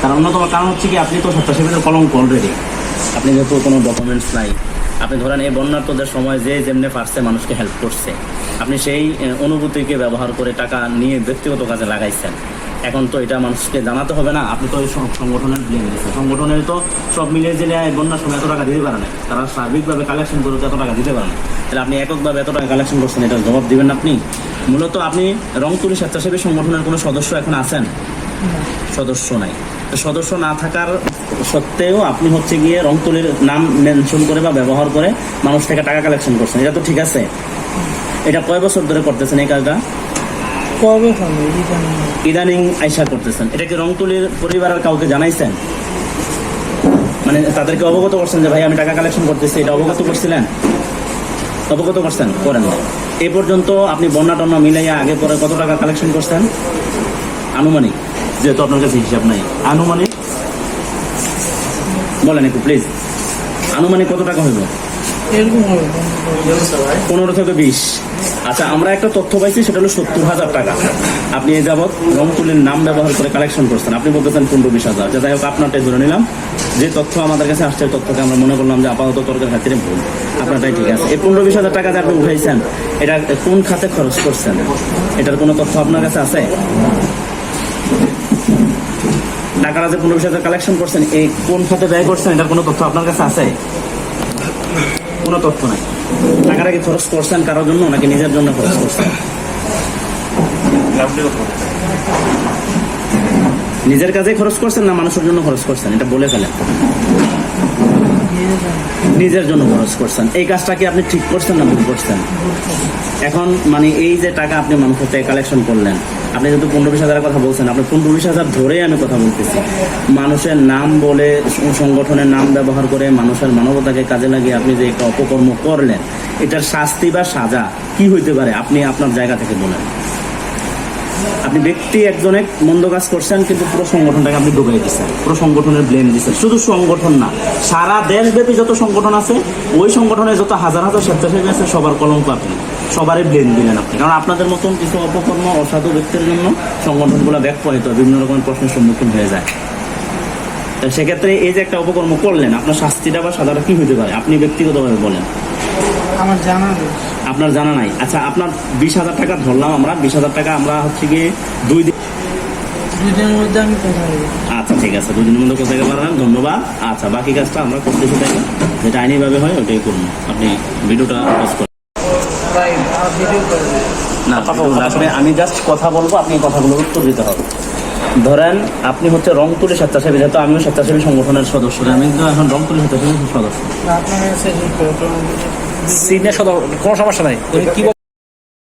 তার অন্যতম কারণ হচ্ছে কি আপনি তো স্বেচ্ছাসেবীদের কলঙ্ক অলরেডি আপনি যেহেতু কোনো ডকুমেন্টস নাই আপনি ধরেন এই বন্যার্থদের সময় যে যেমনি পারছে মানুষকে হেল্প করছে। আপনি সেই অনুভূতিকে ব্যবহার করে টাকা নিয়ে ব্যক্তিগত কাজে লাগাইছেন। এখন তো এটা মানুষকে জানাতে হবে না। আপনি তো ওই সংগঠনের ব্লেম দিচ্ছেন। সংগঠনের তো সব মিলিয়ে জেলে এই বন্যার সময় এত টাকা দিতে পারে না তারা সার্বিকভাবে কালেকশন করে এত টাকা দিতে পারে না তাহলে আপনি এককভাবে এত টাকা কালেকশন করছেন এটার জবাব দিবেন না আপনি? মূলত আপনি রংতুলি স্বেচ্ছাসেবী সংগঠনের কোনো সদস্য এখন আছেন? সদস্য নাই। সদস্য না থাকার সত্ত্বেও আপনি হচ্ছে গিয়ে রংতুলির নাম মেনশন করে বা ব্যবহার করে মানুষ থেকে টাকা কালেকশন করছেন। এটা তো ঠিক আছে। এটা কয় বছর ধরে করতেছেন এই কাজটা? ইদানিং। আইসা করতেছেন। এটা কি রংতুলির পরিবারের কাউকে জানাইছেন? মানে তাদেরকে অবগত করছেন যে ভাই আমি টাকা কালেকশন করতেছি এটা অবগত করছিলেন? অবগত করছেন? করেন। এই পর্যন্ত আপনি বন্যা টন্যা মিলাইয়া আগে পরে কত টাকা কালেকশন করছেন? আনুমানিক। যেহেতু আপনার কাছে হিসাব নাই। আনুমানিক? বলেন একটু প্লিজ আনুমানিক কত টাকা হইব? পনেরো থেকে বিশ। আচ্ছা আমরা একটা তথ্য পাইছি সেটা হলো সত্তর হাজার টাকা। আপনি এই যাবৎ রংতুলির নাম ব্যবহার করে কালেকশন করছেন। আপনি বলতেছেন পনেরো বিশ হাজার। যে যাই হোক আপনারটাই ধরে নিলাম। যে তথ্য আমাদের কাছে আসছে তথ্যকে আমরা মনে করলাম যে আপাতত তর্কের খাতিরে ভুল। আপনারটাই ঠিক আছে। এই পনেরো বিশ হাজার টাকা যে আপনি উঠাইছেন এটা কোন খাতে খরচ করছেন? এটার কোনো তথ্য আপনার কাছে আছে? টাকাটা যে পনেরো বিশ হাজার কালেকশন করছেন, এই কোন খাতে ব্যয় করছেন, এটার কোনো তথ্য আপনার কাছে আছে? কোনো তথ্য নাই। টাকাটা কি খরচ করছেন কারোর জন্য নাকি নিজের জন্য খরচ করছেন? নিজের কাজে খরচ করছেন না মানুষের জন্য খরচ করছেন? এটা বলে ফেলেন। নিজের জন্য খরচ করছেন। এই কাজটা কি আপনি ঠিক করছেন না ভুল করছেন? এখন মানে এই যে টাকা আপনি মানুষের থেকে কালেকশন করলেন, আপনি যেহেতু পনেরো বিশ হাজারের কথা বলছেন, আপনি পনেরো বিশ হাজার ধরেই আমি কথা বলতেছি। মানুষের নাম বলে সংগঠনের নাম ব্যবহার করে মানুষের মানবতাকে কাজে লাগিয়ে আপনি যে একটা অপকর্ম করলেন, এটার শাস্তি বা সাজা কি হইতে পারে? আপনি আপনার জায়গা থেকে বলেন। আপনি ব্যক্তি একজন এক মন্দ কাজ করছেন, কিন্তু পুরো সংগঠনটাকে আপনি ডুবাই দিচ্ছেন। পুরো সংগঠনের ব্লেম দিচ্ছেন। শুধু সংগঠন না, সারা দেশব্যাপী যত সংগঠন আছে, ওই সংগঠনে যত হাজার হাজার স্বেচ্ছাসেবী আছে, সবার কলঙ্ক আপনি। সবারই ব্লেম দিলেন আপনি। কারণ আপনাদের মতন কিছু অপকর্ম, অসাধু ব্যক্তির জন্য সংগঠনগুলো ব্যাক পয়েন্ট হয় বিভিন্ন রকমের প্রশ্নের সম্মুখীন হয়ে যায়। সেক্ষেত্রে এই যে একটা অপকর্ম করলেন, আপনার শাস্তিটা বা সাজাটা কি হতে পারে? আপনি ব্যক্তিগতভাবে বলেন। আমার জানা নেই। আপনার জানা নাই। আচ্ছা আপনার বিশ হাজার টাকা ধরলাম আমরা। বিশ হাজার টাকা আমরা হচ্ছে গিয়ে দুই দিন মধ্যে আমি আচ্ছা ঠিক আছে। দুদিনের মধ্যে কোথায় পারবেন ধন্যবাদ। আচ্ছা বাকি কাজটা আমরা করতেছি তাই না? যেটা আইনিভাবে হয় ওটাই করুন। আপনি ভিডিওটা পোস্ট করুন। না লাগবে। আমি জাস্ট কথা বলব আপনি এই কথাগুলোর উত্তর দিতে হবে। ধরেন আপনি হচ্ছে রংতুলি স্বেচ্ছাসেবী যেহেতু আমিও স্বেচ্ছাসেবী সংগঠনের সদস্য। আমি কিন্তু এখন রংতুলি স্বেচ্ছাসেবী সদস্য। আপনার সিনে সদর কোনো সমস্যা নাই। কি